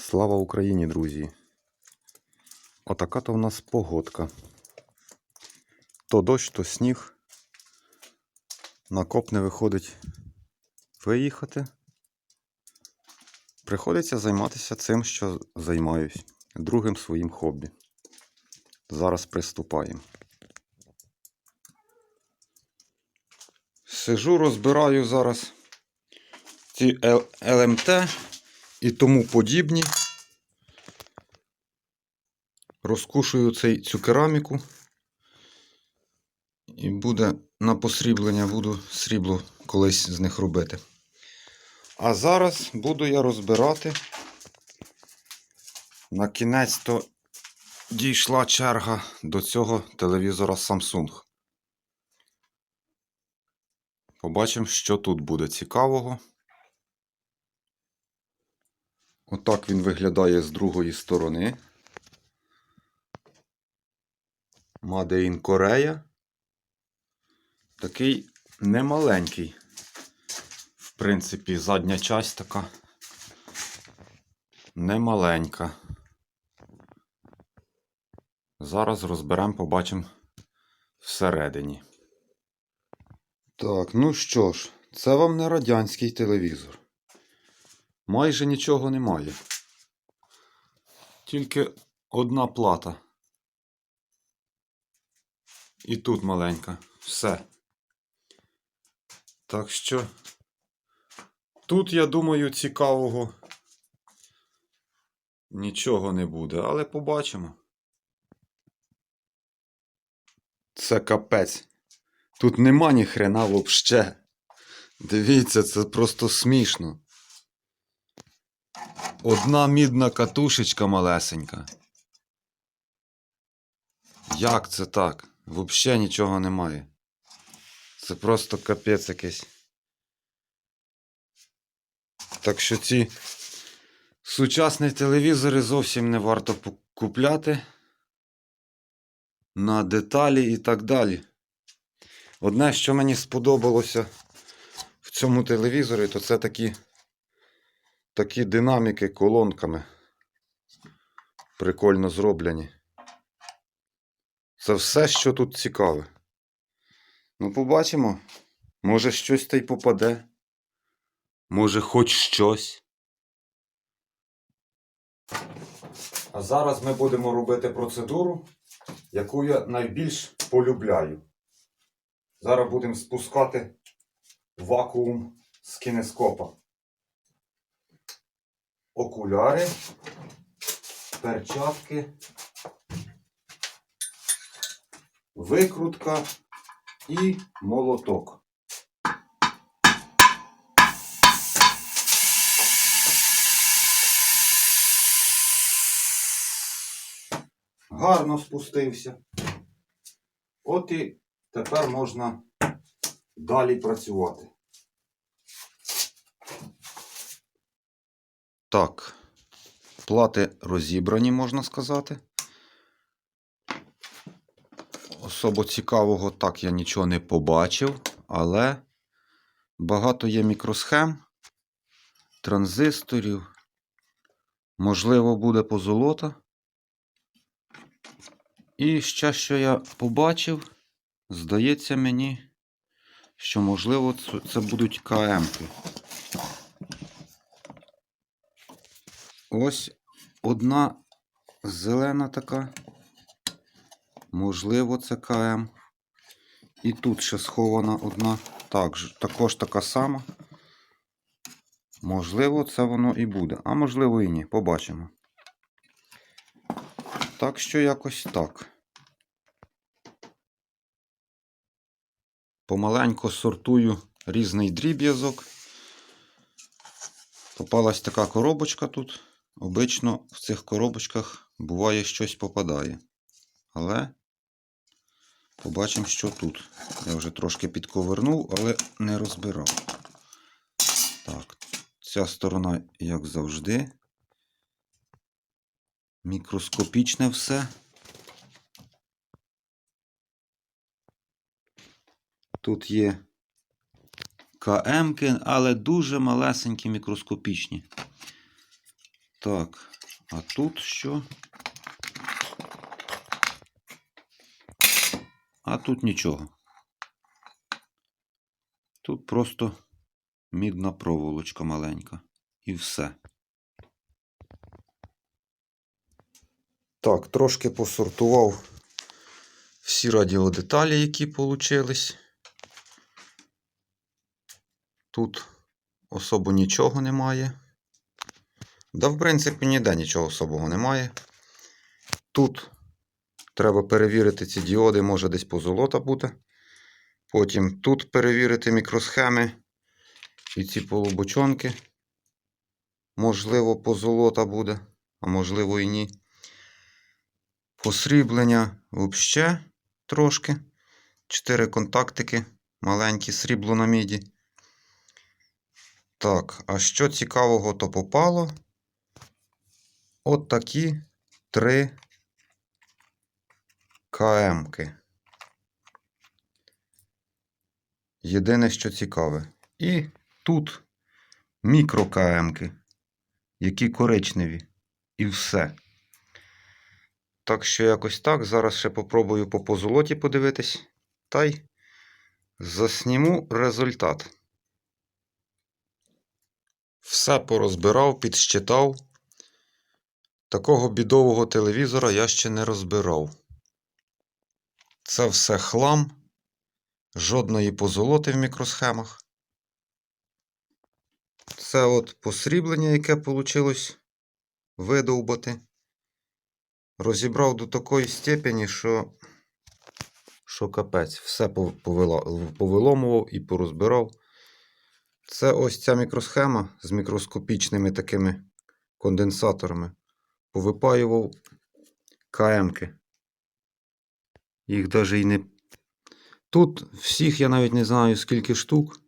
Слава Україні, друзі! Отака то в нас погодка. То дощ, то сніг. На коп не виходить виїхати. Приходиться займатися цим, що займаюсь, другим своїм хобі. Зараз приступаємо. Сижу, розбираю зараз ці ЛМТ і тому подібні. Розкушую цей, цю кераміку. І буде на посріблення, буду срібло колись з них робити. А зараз буду я розбирати. На кінець то дійшла черга до цього телевізора Samsung. Побачимо, що тут буде цікавого. Отак він виглядає з другої сторони. Made in Korea. Такий немаленький. В принципі, задня часть така немаленька. Зараз розберемо, побачимо всередині. Так, ну що ж, це вам не радянський телевізор. Майже нічого немає. Тільки одна плата. І тут маленька. Все. Так що тут, я думаю, цікавого нічого не буде, але побачимо. Це капець. Тут нема ні хрена вообще. Дивіться, це просто смішно. Одна мідна катушечка малесенька. Як це так? Взагалі нічого немає. Це просто капець якийсь. Так що ці сучасні телевізори зовсім не варто купляти на деталі і так далі. Одне, що мені сподобалося в цьому телевізорі, то це такі, такі динаміки колонками. Прикольно зроблені. Це все, що тут цікаве. Ну, побачимо. Може, щось та й попаде. Може, хоч щось. А зараз ми будемо робити процедуру, яку я найбільш полюбляю. Зараз будемо спускати вакуум з кінескопа. Окуляри, перчатки, викрутка і молоток. Гарно спустився. От і тепер можна далі працювати. Так, плати розібрані, можна сказати. Особо цікавого так я нічого не побачив, але багато є мікросхем, транзисторів. Можливо, буде позолота. І ще, що я побачив, здається мені, що, можливо, це, будуть КМ-ки. Ось одна зелена така. Можливо, це КМ. І тут ще схована одна. Так, також така сама. Можливо, це воно і буде. А можливо і ні. Побачимо. Так що якось так. Помаленько сортую різний дріб'язок. Попалась така коробочка тут. Обично в цих коробочках буває щось попадає. Але побачимо, що тут. Я вже трошки підковернув, але не розбирав. Так, ця сторона, як завжди. Мікроскопічне все. Тут є КМки, але дуже малесенькі мікроскопічні. Так, а тут що? А тут нічого. Тут просто мідна проволочка маленька. І все. Так, трошки посортував всі радіодеталі, які получились. Тут особо нічого немає. Да, в принципі, ніде нічого особого немає. Тут треба перевірити ці діоди, може десь позолота бути. Потім тут перевірити мікросхеми і ці полубочонки. Можливо, позолота буде, а можливо і ні. Посріблення взагалі трошки. Чотири контактики маленькі, срібло на міді. Так, а що цікавого то попало? От такі три КМки. Єдине, що цікаве. І тут мікро КМки, які коричневі. І все. Так що якось так. Зараз ще попробую по позолоті подивитись. Та й засніму результат. Все порозбирав, підсчитав. Такого бідового телевізора я ще не розбирав. Це все хлам, жодної позолоти в мікросхемах. Це от посріблення, яке вийшло видовбати. Розібрав до такої степені, що, що капець. Все повиломував і порозбирав. Це ось ця мікросхема з мікроскопічними такими конденсаторами. Повипаював КМки. Їх навіть і не. Тут всіх я навіть не знаю скільки штук.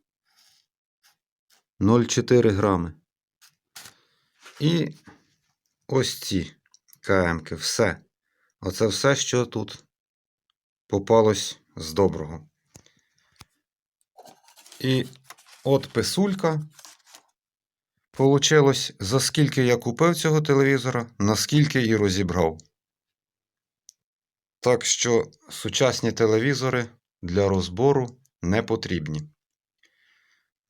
0,4 грами. І ось ці КМки. Все. Оце все, що тут попалось з доброго. І от писулька. Получилось, за скільки я купив цього телевізора, наскільки і розібрав. Так що сучасні телевізори для розбору не потрібні.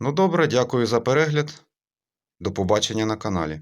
Ну добре, дякую за перегляд. До побачення на каналі.